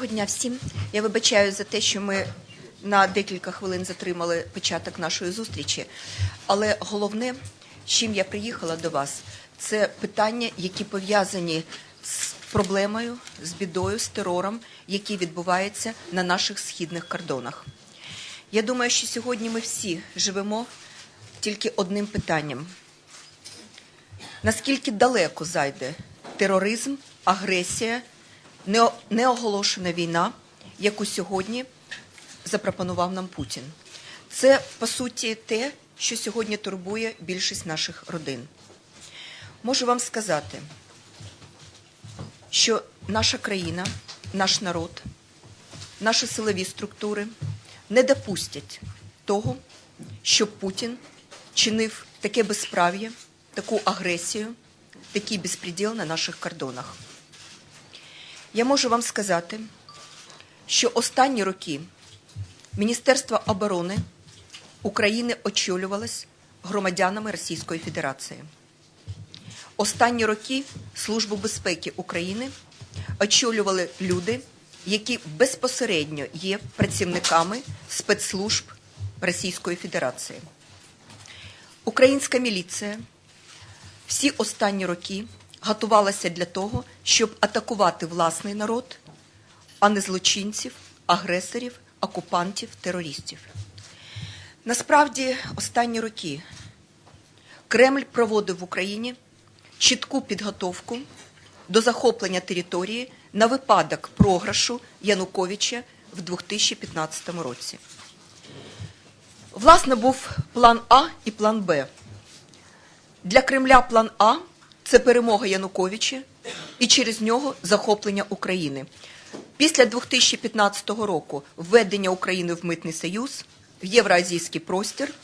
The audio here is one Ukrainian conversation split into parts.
Доброго дня всім. Я вибачаю за те, що ми на декілька хвилин затримали початок нашої зустрічі. Але головне, з чим я приїхала до вас, це питання, які пов'язані з проблемою, з бідою, з терором, який відбувається на наших східних кордонах. Я думаю, що сьогодні ми всі живемо тільки одним питанням: наскільки далеко зайде тероризм, агресія, неоголошена війна, яку сьогодні запропонував нам Путін. Це по суті те, що сьогодні турбує більшість наших родин. Можу вам сказати, що наша країна, наш народ, наші силові структури не допустять того, щоб Путін чинив таке безправ'я, таку агресію, такий безпреділ на наших кордонах. Я можу вам сказати, що останні роки Міністерство оборони України очолювалось громадянами Російської Федерації. Останні роки Службу безпеки України очолювали люди, які безпосередньо є працівниками спецслужб Російської Федерації. Українська міліція всі останні роки готувалася для того, щоб атакувати власний народ, а не злочинців, агресорів, окупантів, терористів. Насправді, останні роки Кремль проводив в Україні чітку підготовку до захоплення території на випадок програшу Януковича в 2015 році. Власне, був план А і план Б. Для Кремля план А це перемога Януковича і через нього захоплення України. Після 2015 року введення України в Митний Союз, в Євроазійський простір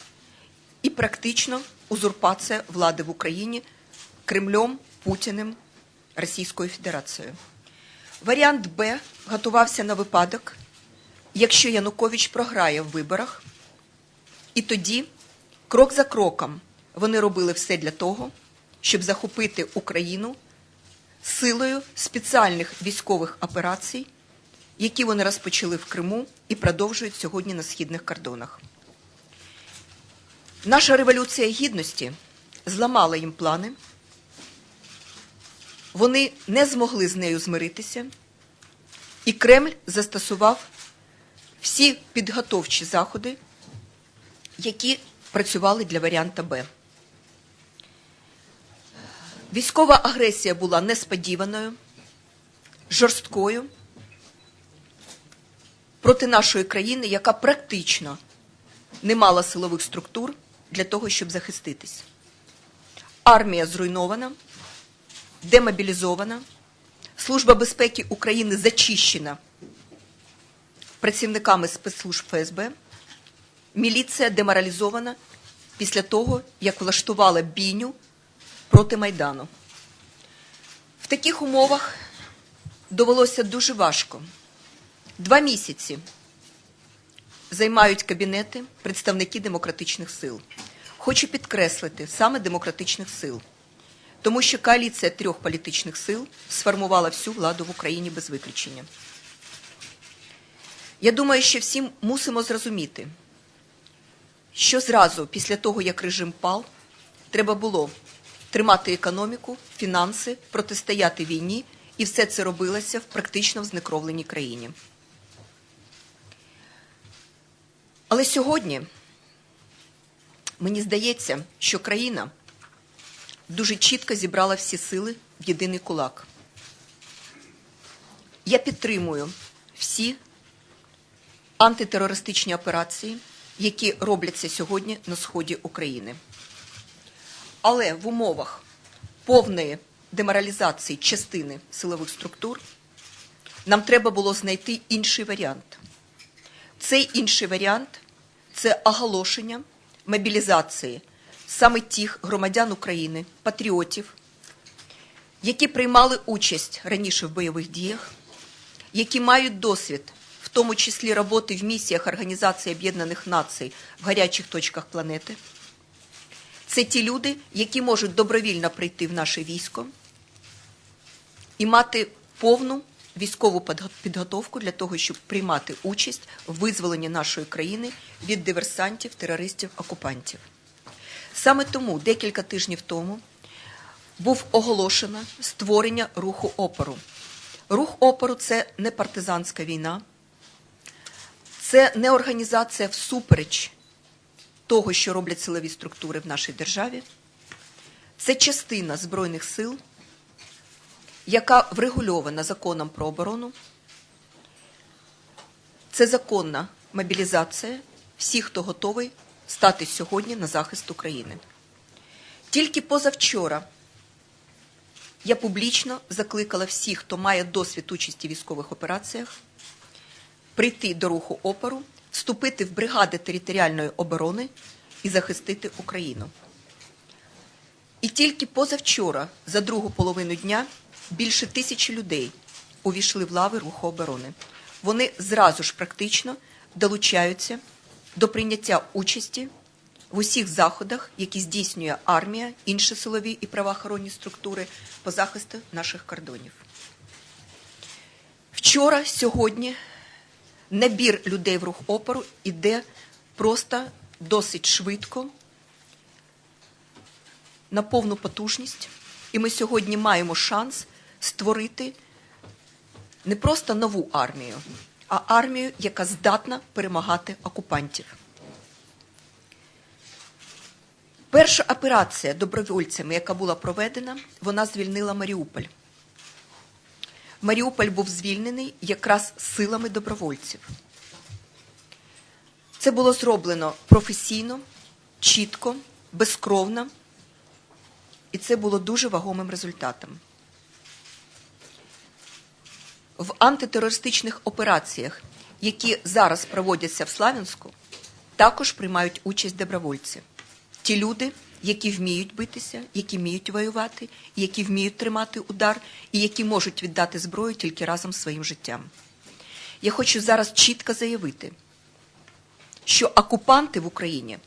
і практично узурпація влади в Україні Кремлем, Путіним, Російською Федерацією. Варіант Б готувався на випадок, якщо Янукович програє в виборах, і тоді, крок за кроком, вони робили все для того, щоб захопити Україну силою спеціальних військових операцій, які вони розпочали в Криму і продовжують сьогодні на східних кордонах. Наша революція гідності зламала їм плани. Вони не змогли з нею змиритися, і Кремль застосував всі підготовчі заходи, які працювали для варіанта Б. Військова агресія була несподіваною, жорсткою проти нашої країни, яка практично не мала силових структур для того, щоб захиститись. Армія зруйнована, демобілізована, Служба безпеки України зачищена працівниками спецслужб ФСБ, міліція деморалізована після того, як влаштувала бійню проти Майдану. В таких умовах довелося дуже важко. Два місяці займають кабінети представники демократичних сил. Хочу підкреслити саме демократичних сил, тому що коаліція трьох політичних сил сформувала всю владу в Україні без виключення. Я думаю, що всі мусимо зрозуміти, що зразу після того, як режим пав, треба було тримати економіку, фінанси, протистояти війні, і все це робилося в практично в знекровленій країні. Але сьогодні мені здається, що країна дуже чітко зібрала всі сили в єдиний кулак. Я підтримую всі антитерористичні операції, які робляться сьогодні на сході України. Але в умовах повної деморалізації частини силових структур нам треба було знайти інший варіант. Цей інший варіант це оголошення мобілізації саме тих громадян України, патріотів, які приймали участь раніше в бойових діях, які мають досвід, в тому числі роботи в місіях Організації Об'єднаних Націй в гарячих точках планети. Це ті люди, які можуть добровільно прийти в наше військо і мати повну військову підготовку для того, щоб приймати участь в визволенні нашої країни від диверсантів, терористів, окупантів. Саме тому декілька тижнів тому був оголошено створення руху опору. Рух опору це не партизанська війна, це не організація всупереч того, що роблять силові структури в нашій державі. Це частина Збройних сил, яка врегульована законом про оборону. Це законна мобілізація всіх, хто готовий стати сьогодні на захист України. Тільки позавчора я публічно закликала всіх, хто має досвід участі в військових операціях, прийти до руху опору, вступити в бригади територіальної оборони і захистити Україну. І тільки позавчора, за другу половину дня, більше тисячі людей увійшли в лави руху оборони. Вони зразу ж практично долучаються до прийняття участі в усіх заходах, які здійснює армія, інші силові і правоохоронні структури по захисту наших кордонів. Вчора, сьогодні набір людей в рух опору іде просто досить швидко, на повну потужність, і ми сьогодні маємо шанс створити не просто нову армію, а армію, яка здатна перемагати окупантів. Перша операція добровольцями, яка була проведена, вона звільнила Маріуполь. Маріуполь був звільнений якраз силами добровольців. Це було зроблено професійно, чітко, безкровно, і це було дуже вагомим результатом. В антитерористичних операціях, які зараз проводяться в Славянську, також приймають участь добровольці. Ті люди, які вміють битися, які вміють воювати, які вміють тримати удар і які можуть віддати зброю тільки разом з своїм життям. Я хочу зараз чітко заявити, що окупанти в Україні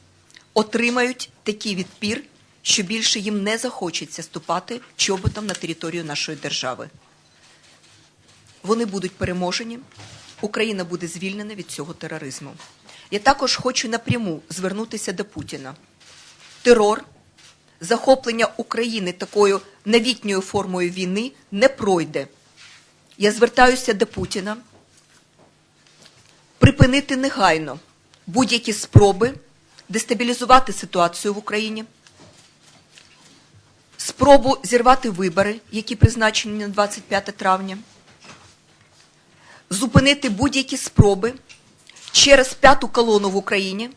отримають такий відпір, що більше їм не захочеться ступати чоботом на територію нашої держави. Вони будуть переможені, Україна буде звільнена від цього тероризму. Я також хочу напряму звернутися до Путіна. Терор, захоплення України такою новітньою формою війни не пройде. Я звертаюся до Путіна припинити негайно будь-які спроби дестабілізувати ситуацію в Україні, спробу зірвати вибори, які призначені на 25 травня, зупинити будь-які спроби через п'яту колону в Україні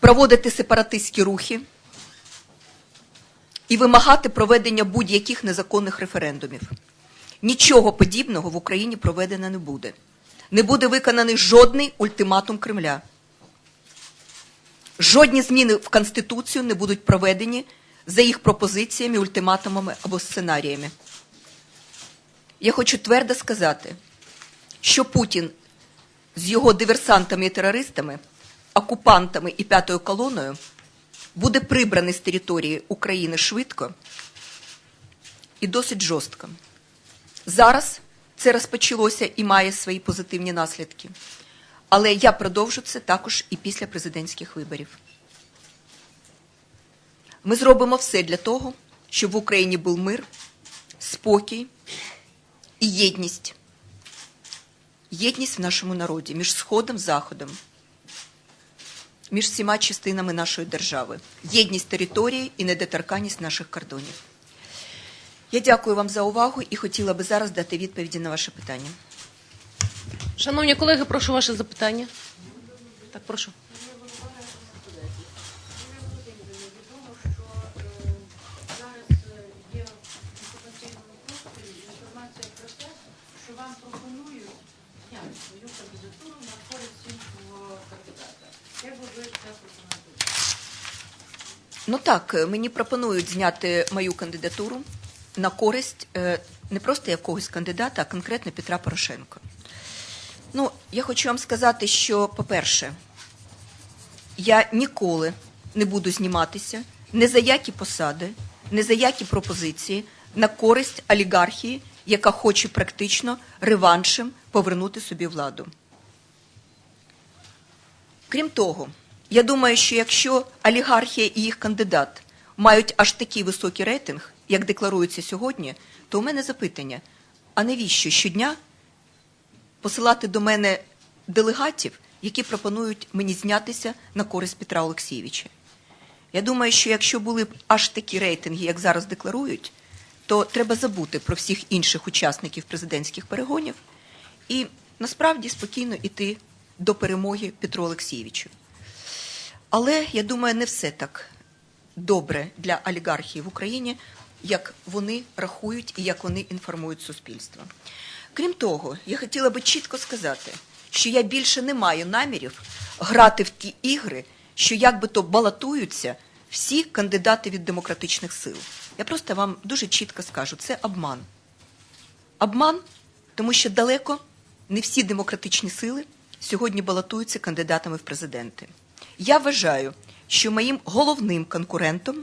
проводити сепаратистські рухи і вимагати проведення будь-яких незаконних референдумів. Нічого подібного в Україні проведено не буде. Не буде виконаний жодний ультиматум Кремля. Жодні зміни в Конституцію не будуть проведені за їх пропозиціями, ультиматумами або сценаріями. Я хочу твердо сказати, що Путін з його диверсантами і терористами, окупантами і п'ятою колоною буде прибраний з території України швидко і досить жорстко. Зараз це розпочалося і має свої позитивні наслідки. Але я продовжу це також і після президентських виборів. Ми зробимо все для того, щоб в Україні був мир, спокій і єдність. Єдність в нашому народі між Сходом і Заходом, між всіма частинами нашої держави, єдність території і недоторканність наших кордонів. Я дякую вам за увагу і хотіла би зараз дати відповіді на ваше питання. Шановні колеги, прошу ваше запитання. Так, прошу. Ну так, е, мені пропонують зняти мою кандидатуру на користь е, не просто якогось кандидата, а конкретно Петра Порошенка. Ну, я хочу вам сказати, що, по-перше, я ніколи не буду зніматися ні за які посади, ні за які пропозиції на користь олігархії, яка хоче практично реваншем повернути собі владу. Крім того, я думаю, що якщо олігархія і їх кандидат мають аж такий високий рейтинг, як декларується сьогодні, то у мене запитання: а навіщо щодня посилати до мене делегатів, які пропонують мені знятися на користь Петра Олексійовича? Я думаю, що якщо були б аж такі рейтинги, як зараз декларують, то треба забути про всіх інших учасників президентських перегонів і насправді спокійно йти до перемоги Петру Олексійовичу. Але я думаю, не все так добре для олігархії в Україні, як вони рахують і як вони інформують суспільство. Крім того, я хотіла би чітко сказати, що я більше не маю намірів грати в ті ігри, що як би то балотуються всі кандидати від демократичних сил. Я просто вам дуже чітко скажу, це обман. Обман, тому що далеко не всі демократичні сили сьогодні балотуються кандидатами в президенти. Я вважаю, що моїм головним конкурентом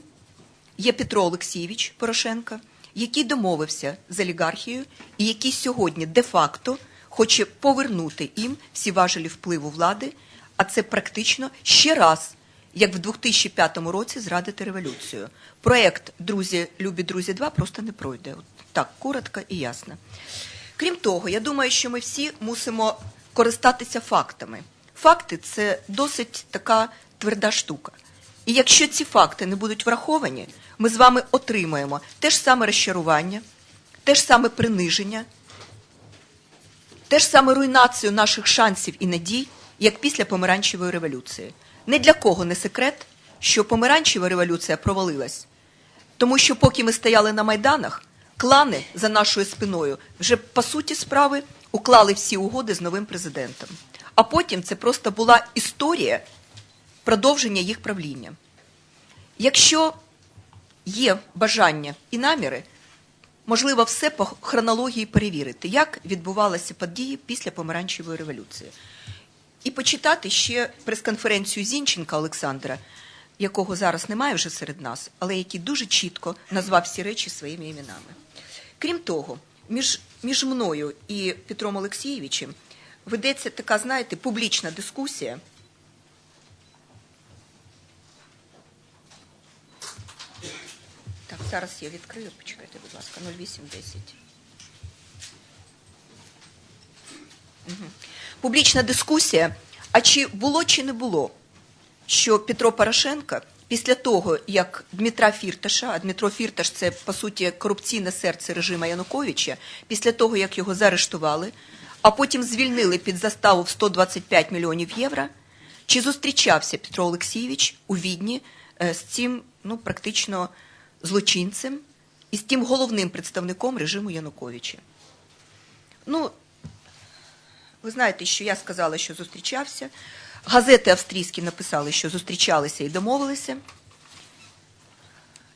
є Петро Олексійович Порошенко, який домовився з олігархією і який сьогодні де-факто хоче повернути їм всі важелі впливу влади, а це практично ще раз, як в 2005 році зрадити революцію. Проект Друзі, любі друзі, 2 просто не пройде. От так коротко і ясно. Крім того, я думаю, що ми всі мусимо користатися фактами. Факти це досить така тверда штука. І якщо ці факти не будуть враховані, ми з вами отримаємо те ж саме розчарування, те ж саме приниження, те ж саме руйнацію наших шансів і надій, як після помаранчевої революції. Не для кого не секрет, що помаранчева революція провалилась, тому що поки ми стояли на майданах, клани за нашою спиною вже по суті справи уклали всі угоди з новим президентом. А потім це просто була історія продовження їх правління. Якщо є бажання і наміри, можливо, все по хронології перевірити, як відбувалися події після помаранчевої революції. І почитати ще прес-конференцію Зінченка Олександра, якого зараз немає вже серед нас, але який дуже чітко назвав всі речі своїми іменами. Крім того, між, між мною і Петром Олексійовичем ведеться така, знаєте, публічна дискусія. Так, зараз я відкрию, почекайте, будь ласка, 0810. Мгм. Публічна дискусія. А чи було чи не було, що Петро Порошенко після того, як Дмитра Фірташа, а Дмитро Фірташ це по суті корупційне серце режиму Януковича, після того, як його заарештували, а потім звільнили під заставу в 125 мільйонів євро, чи зустрічався Петро Олексійович у Відні е, з цим ну, практично злочинцем і з тим головним представником режиму Януковича? Ну, ви знаєте, що я сказала, що зустрічався. Газети австрійські написали, що зустрічалися і домовилися.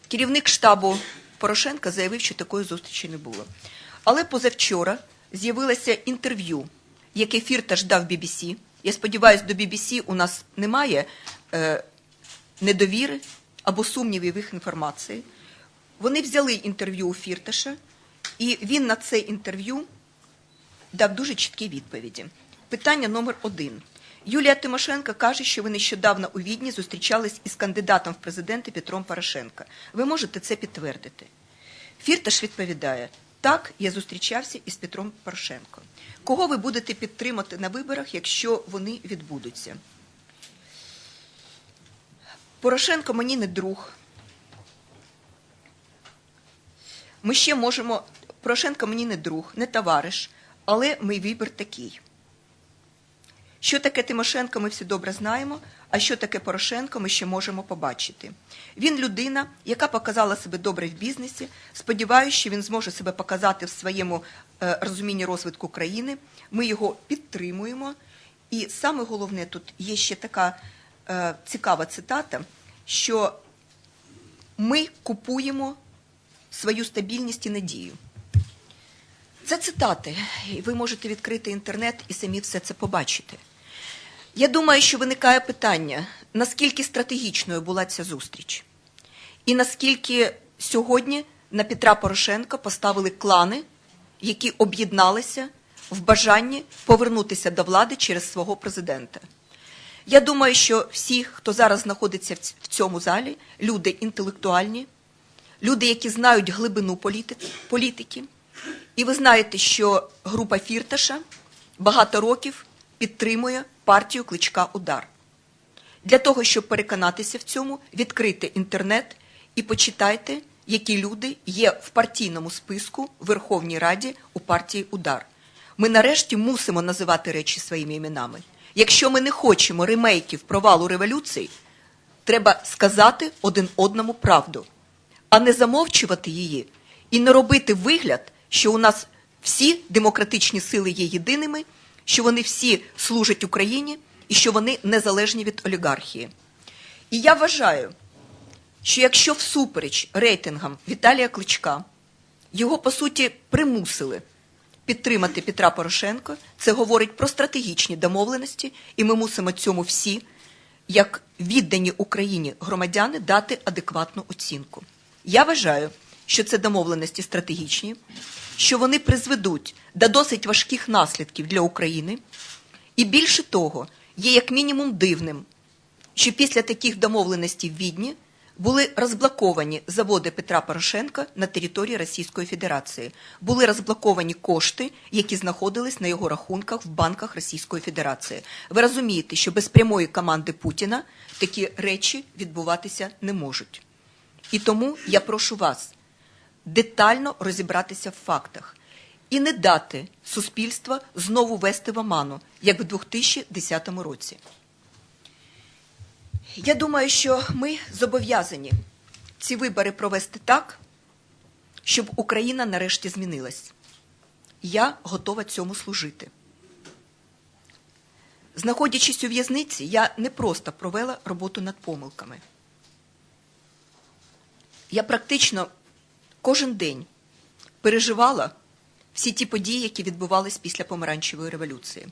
Керівник штабу Порошенка заявив, що такої зустрічі не було. Але позавчора з'явилося інтерв'ю, яке Фірташ дав BBC. Я сподіваюся, до BBC у нас немає е, недовіри або сумнівів їх інформації. Вони взяли інтерв'ю у Фірташа, і він на це інтерв'ю дав дуже чіткі відповіді. Питання номер один. Юлія Тимошенко каже, що ви нещодавно у Відні зустрічались із кандидатом в президенти Петром Порошенко. Ви можете це підтвердити? Фірташ відповідає: так, я зустрічався із Петром Порошенко. Кого ви будете підтримати на виборах, якщо вони відбудуться? Порошенко мені не друг. Ми ще можемо. Порошенко мені не друг, не товариш, але мій вибір такий. Що таке Тимошенко, ми всі добре знаємо, а що таке Порошенко, ми ще можемо побачити. Він людина, яка показала себе добре в бізнесі. Сподіваюся, що він зможе себе показати в своєму е, розумінні розвитку країни. Ми його підтримуємо. І саме головне, тут є ще така е, цікава цитата, що ми купуємо свою стабільність і надію. Це цитати, і ви можете відкрити інтернет і самі все це побачити. Я думаю, що виникає питання, наскільки стратегічною була ця зустріч, і наскільки сьогодні на Петра Порошенка поставили клани, які об'єдналися в бажанні повернутися до влади через свого президента. Я думаю, що всі, хто зараз знаходиться в цьому залі, люди інтелектуальні, люди, які знають глибину політики. І ви знаєте, що група Фірташа багато років підтримує партію Кличка Удар. Для того, щоб переконатися в цьому, відкрийте інтернет і почитайте, які люди є в партійному списку в Верховній Раді у партії Удар. Ми нарешті мусимо називати речі своїми іменами. Якщо ми не хочемо ремейків провалу революції, треба сказати один одному правду, а не замовчувати її і не робити вигляд, що у нас всі демократичні сили є єдиними, що вони всі служать Україні і що вони незалежні від олігархії. І я вважаю, що якщо всупереч рейтингам Віталія Кличка його по суті примусили підтримати Петра Порошенка, це говорить про стратегічні домовленості, і ми мусимо цьому всі, як віддані Україні громадяни, дати адекватну оцінку. Я вважаю, що це домовленості стратегічні, що вони призведуть до досить важких наслідків для України, і більше того, є як мінімум дивним, що після таких домовленостей в Відні були розблоковані заводи Петра Порошенка на території Російської Федерації. Були розблоковані кошти, які знаходились на його рахунках в банках Російської Федерації. Ви розумієте, що без прямої команди Путіна такі речі відбуватися не можуть. І тому я прошу вас детально розібратися в фактах і не дати суспільства знову вести в оману, як в 2010 році. Я думаю, що ми зобов'язані ці вибори провести так, щоб Україна нарешті змінилась. Я готова цьому служити. Знаходячись у в'язниці, я не просто провела роботу над помилками. Я практично кожен день переживала всі ті події, які відбувались після помаранчевої революції.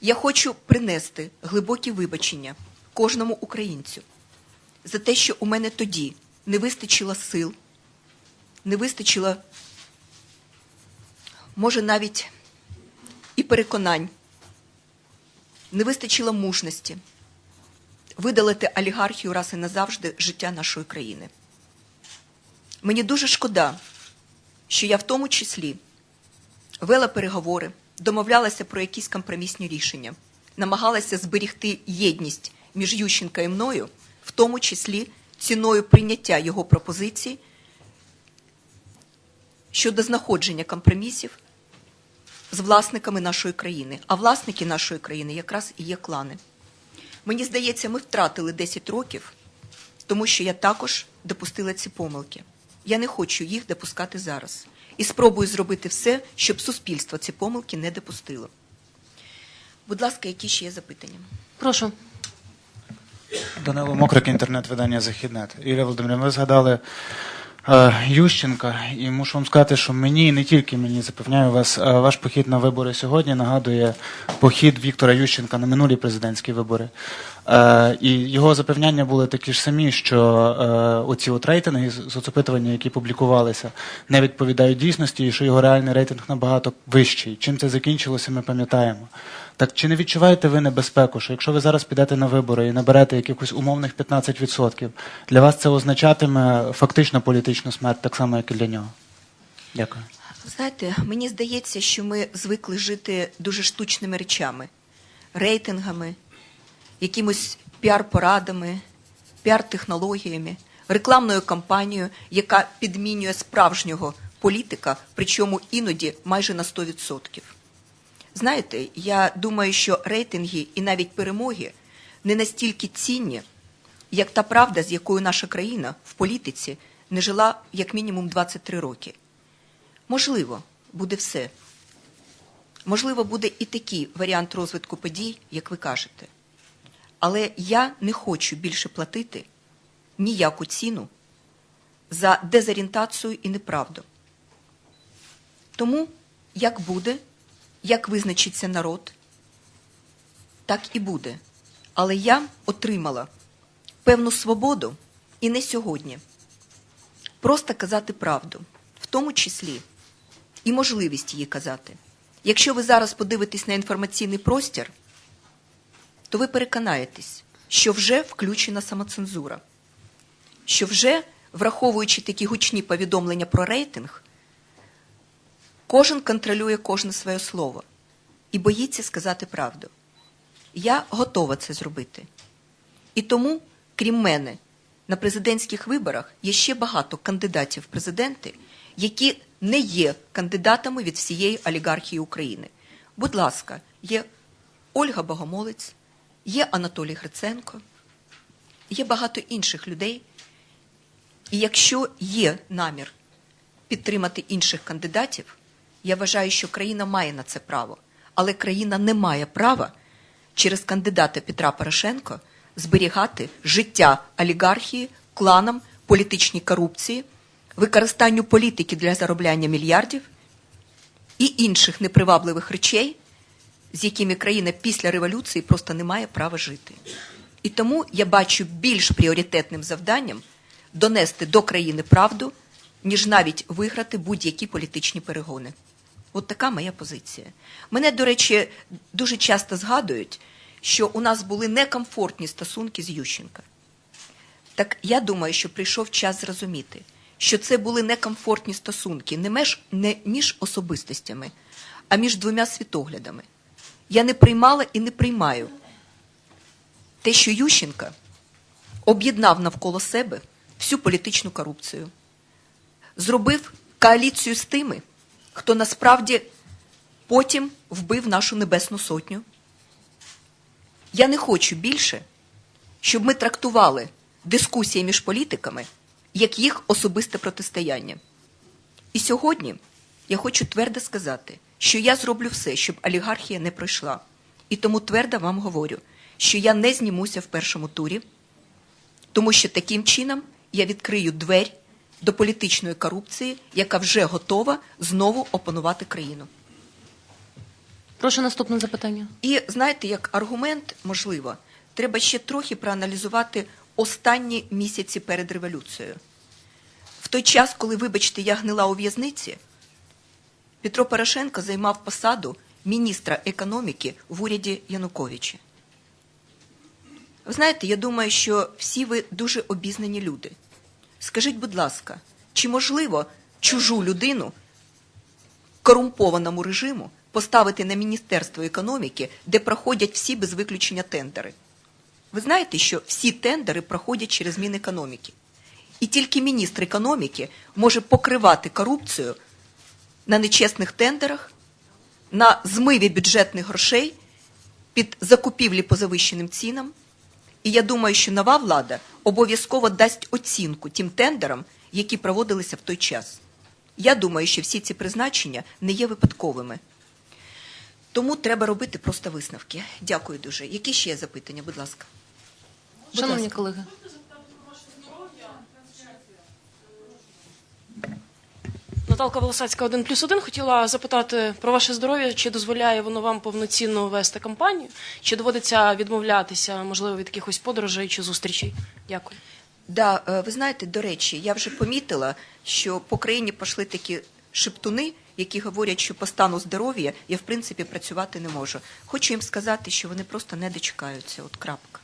Я хочу принести глибокі вибачення кожному українцю за те, що у мене тоді не вистачило сил, не вистачило, може, навіть і переконань, не вистачило мужності видалити олігархію раз і назавжди життя нашої країни. Мені дуже шкода, що я в тому числі вела переговори, домовлялася про якісь компромісні рішення, намагалася зберігти єдність між Ющенка і мною, в тому числі ціною прийняття його пропозицій щодо знаходження компромісів з власниками нашої країни. А власники нашої країни якраз і є клани. Мені здається, ми втратили 10 років, тому що я також допустила ці помилки. Я не хочу їх допускати зараз. І спробую зробити все, щоб суспільство ці помилки не допустило. Будь ласка, які ще є запитання? Прошу. Данило Мокрик, інтернет-видання Західнет. Юлія Володимирівна, ви згадали Ющенка, і мушу вам сказати, що мені, і не тільки мені, запевняю вас, е, ваш похід на вибори сьогодні нагадує похід Віктора Ющенка на минулі президентські вибори. Е, і його запевняння були такі ж самі, що е, оці от рейтинги з соцопитування, які публікувалися, не відповідають дійсності, і що його реальний рейтинг набагато вищий. Чим це закінчилося, ми пам'ятаємо. Так чи не відчуваєте ви небезпеку, що якщо ви зараз підете на вибори і наберете якихось умовних 15%, для вас це означатиме фактично політичну смерть, так само, як і для нього? Дякую. Знаєте, мені здається, що ми звикли жити дуже штучними речами, рейтингами, якимось піар-порадами, піар-технологіями, рекламною кампанією, яка підмінює справжнього політика, причому іноді майже на 100%. Знаєте, я думаю, що рейтинги і навіть перемоги не настільки цінні, як та правда, з якою наша країна в політиці не жила як мінімум 23 роки. Можливо, буде все. Можливо, буде і такий варіант розвитку подій, як ви кажете. Але я не хочу більше платити ніяку ціну за дезорієнтацію і неправду. Тому як буде, як визначиться народ, так і буде. Але я отримала певну свободу і не сьогодні. Просто казати правду, в тому числі і можливість її казати. Якщо ви зараз подивитесь на інформаційний простір, то ви переконаєтесь, що вже включена самоцензура, що вже, враховуючи такі гучні повідомлення про рейтинг, кожен контролює кожне своє слово і боїться сказати правду. Я готова це зробити. І тому, крім мене, на президентських виборах є ще багато кандидатів в президенти, які не є кандидатами від всієї олігархії України. Будь ласка, є Ольга Богомолець, є Анатолій Гриценко, є багато інших людей. І якщо є намір підтримати інших кандидатів, я вважаю, що країна має на це право. Але країна не має права через кандидата Петра Порошенко зберігати життя олігархії, кланам, політичній корупції, використанню політики для заробляння мільярдів і інших непривабливих речей, з якими країна після революції просто не має права жити. І тому я бачу більш пріоритетним завданням донести до країни правду, ніж навіть виграти будь-які політичні перегони. От така моя позиція. Мене, до речі, дуже часто згадують, що у нас були некомфортні стосунки з Ющенка. Так я думаю, що прийшов час зрозуміти, що це були некомфортні стосунки не між, не між особистостями, а між двома світоглядами. Я не приймала і не приймаю те, що Ющенка об'єднав навколо себе всю політичну корупцію, зробив коаліцію з тими, хто насправді потім вбив нашу Небесну Сотню. Я не хочу більше, щоб ми трактували дискусії між політиками як їх особисте протистояння. І сьогодні я хочу твердо сказати, що я зроблю все, щоб олігархія не пройшла. І тому твердо вам говорю, що я не знімуся в першому турі, тому що таким чином я відкрию двері до політичної корупції, яка вже готова знову опанувати країну. Прошу наступне запитання. І знаєте, як аргумент, можливо, треба ще трохи проаналізувати останні місяці перед революцією. В той час, коли, вибачте, я гнила у в'язниці, Петро Порошенко займав посаду міністра економіки в уряді Януковича. Ви знаєте, я думаю, що всі ви дуже обізнані люди. Скажіть, будь ласка, чи можливо чужу людину корумпованому режиму поставити на Міністерство економіки, де проходять всі без виключення тендери. Ви знаєте, що всі тендери проходять через Мінекономіки. І тільки міністр економіки може покривати корупцію на нечесних тендерах, на змиві бюджетних грошей під закупівлі по завищеним цінам. І я думаю, що нова влада обов'язково дасть оцінку тим тендерам, які проводилися в той час. Я думаю, що всі ці призначення не є випадковими. Тому треба робити просто висновки. Дякую дуже. Які ще є запитання, будь ласка? Шановні колеги, Наталка Волосацька, 1 плюс 1. Хотіла запитати про ваше здоров'я, чи дозволяє воно вам повноцінно вести кампанію, чи доводиться відмовлятися, можливо, від якихось подорожей чи зустрічей? Дякую. Да, е, ви знаєте, до речі, я вже помітила, що по країні пішли такі шептуни, які говорять, що по стану здоров'я я в принципі працювати не можу. Хочу їм сказати, що вони просто не дочекаються. От крапка.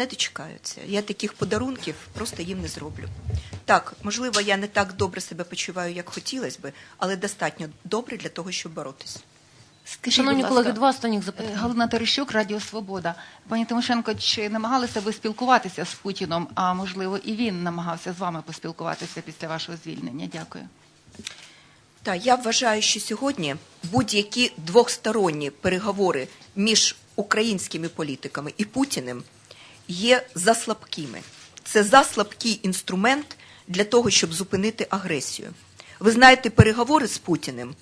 Не дочекаються. Я таких подарунків просто їм не зроблю. Так, можливо, я не так добре себе почуваю, як хотілося би, але достатньо добре для того, щоб боротися. Скажіть, шановні колеги, два останніх е, запитання. Галина Терещук, Радіо Свобода. Пані Тимошенко, чи намагалися ви спілкуватися з Путіном? А можливо, і він намагався з вами поспілкуватися після вашого звільнення? Дякую. Так, я вважаю, що сьогодні будь-які двосторонні переговори між українськими політиками і Путіним є заслабкими. Це заслабкий інструмент для того, щоб зупинити агресію. Ви знаєте, переговори з Путіним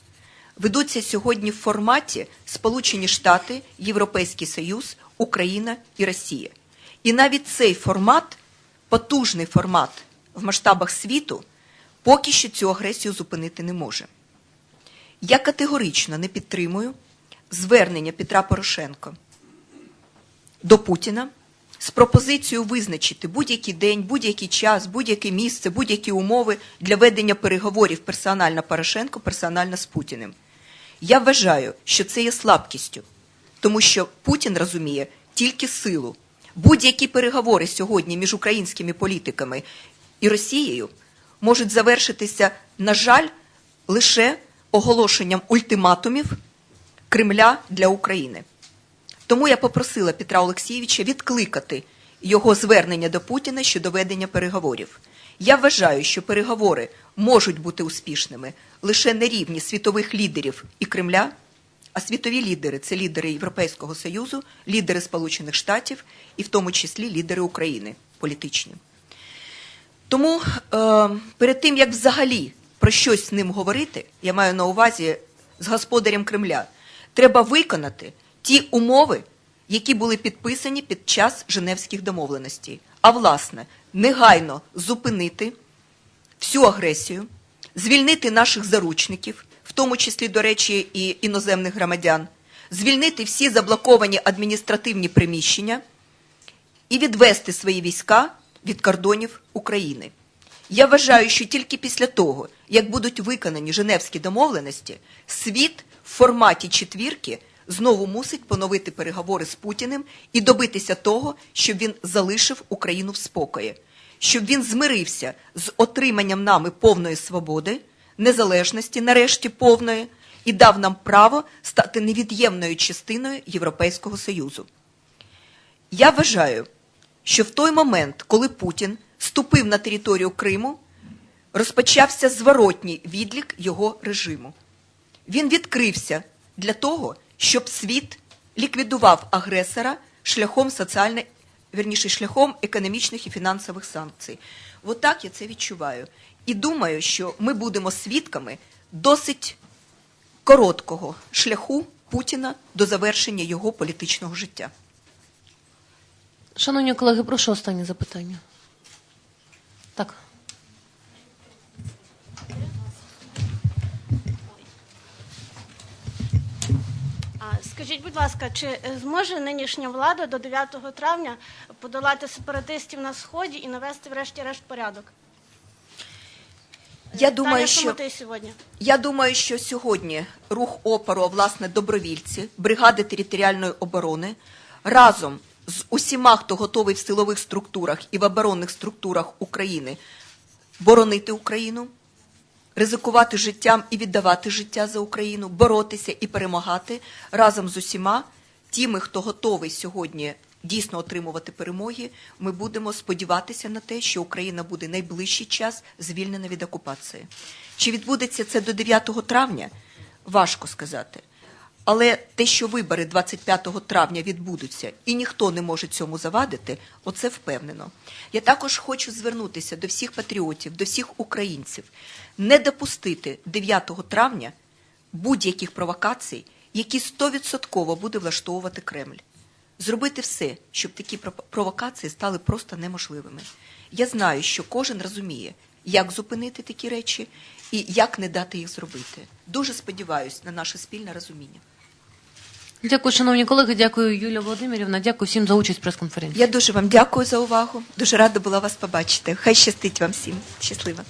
ведуться сьогодні в форматі Сполучені Штати, Європейський Союз, Україна і Росія. І навіть цей формат, потужний формат в масштабах світу, поки що цю агресію зупинити не може. Я категорично не підтримую звернення Петра Порошенка до Путіна з пропозицією визначити будь-який день, будь-який час, будь-яке місце, будь-які умови для ведення переговорів персонально Порошенко, персонально з Путіним. Я вважаю, що це є слабкістю, тому що Путін розуміє тільки силу. Будь-які переговори сьогодні між українськими політиками і Росією можуть завершитися, на жаль, лише оголошенням ультиматумів Кремля для України. Тому я попросила Петра Олексійовича відкликати його звернення до Путіна щодо ведення переговорів. Я вважаю, що переговори можуть бути успішними лише на рівні світових лідерів і Кремля, а світові лідери це лідери Європейського Союзу, лідери Сполучених Штатів і в тому числі лідери України політичні. Тому е, перед тим, як взагалі про щось з ним говорити, я маю на увазі з господарем Кремля, треба виконати ті умови, які були підписані під час Женевських домовленостей. А власне, негайно зупинити всю агресію, звільнити наших заручників, в тому числі, до речі, і іноземних громадян, звільнити всі заблоковані адміністративні приміщення і відвести свої війська від кордонів України. Я вважаю, що тільки після того, як будуть виконані Женевські домовленості, світ в форматі четвірки знову мусить поновити переговори з Путіним і добитися того, щоб він залишив Україну в спокої, щоб він змирився з отриманням нами повної свободи, незалежності, нарешті повної, і дав нам право стати невід'ємною частиною Європейського Союзу. Я вважаю, що в той момент, коли Путін ступив на територію Криму, розпочався зворотній відлік його режиму. Він відкрився для того, щоб світ ліквідував агресора шляхом соціально, вірніше, шляхом економічних і фінансових санкцій. Отак я це відчуваю. І думаю, що ми будемо свідками досить короткого шляху Путіна до завершення його політичного життя. Шановні колеги, прошу останнє запитання. Так. А скажіть, будь ласка, чи е, зможе нинішня влада до 9 травня подолати сепаратистів на сході і навести врешті-решт порядок? Я думаю, що сьогодні. Я думаю, що сьогодні рух опору, а власне добровільці, бригади територіальної оборони разом з усіма, хто готовий в силових структурах і в оборонних структурах України боронити Україну, ризикувати життям і віддавати життя за Україну, боротися і перемагати разом з усіма тими, хто готовий сьогодні дійсно отримувати перемоги. Ми будемо сподіватися на те, що Україна буде найближчий час звільнена від окупації. Чи відбудеться це до 9 травня? Важко сказати. Але те, що вибори 25 травня відбудуться, і ніхто не може цьому завадити, оце впевнено. Я також хочу звернутися до всіх патріотів, до всіх українців, не допустити 9 травня будь-яких провокацій, які 100% буде влаштовувати Кремль. Зробити все, щоб такі про- провокації стали просто неможливими. Я знаю, що кожен розуміє, як зупинити такі речі і як не дати їх зробити. Дуже сподіваюся на наше спільне розуміння. Дякую, шановні колеги. Дякую, Юлія Володимирівна. Дякую всім за участь в прес-конференції. Я дуже вам дякую за увагу. Дуже рада була вас побачити. Хай щастить вам всім. Щасливо.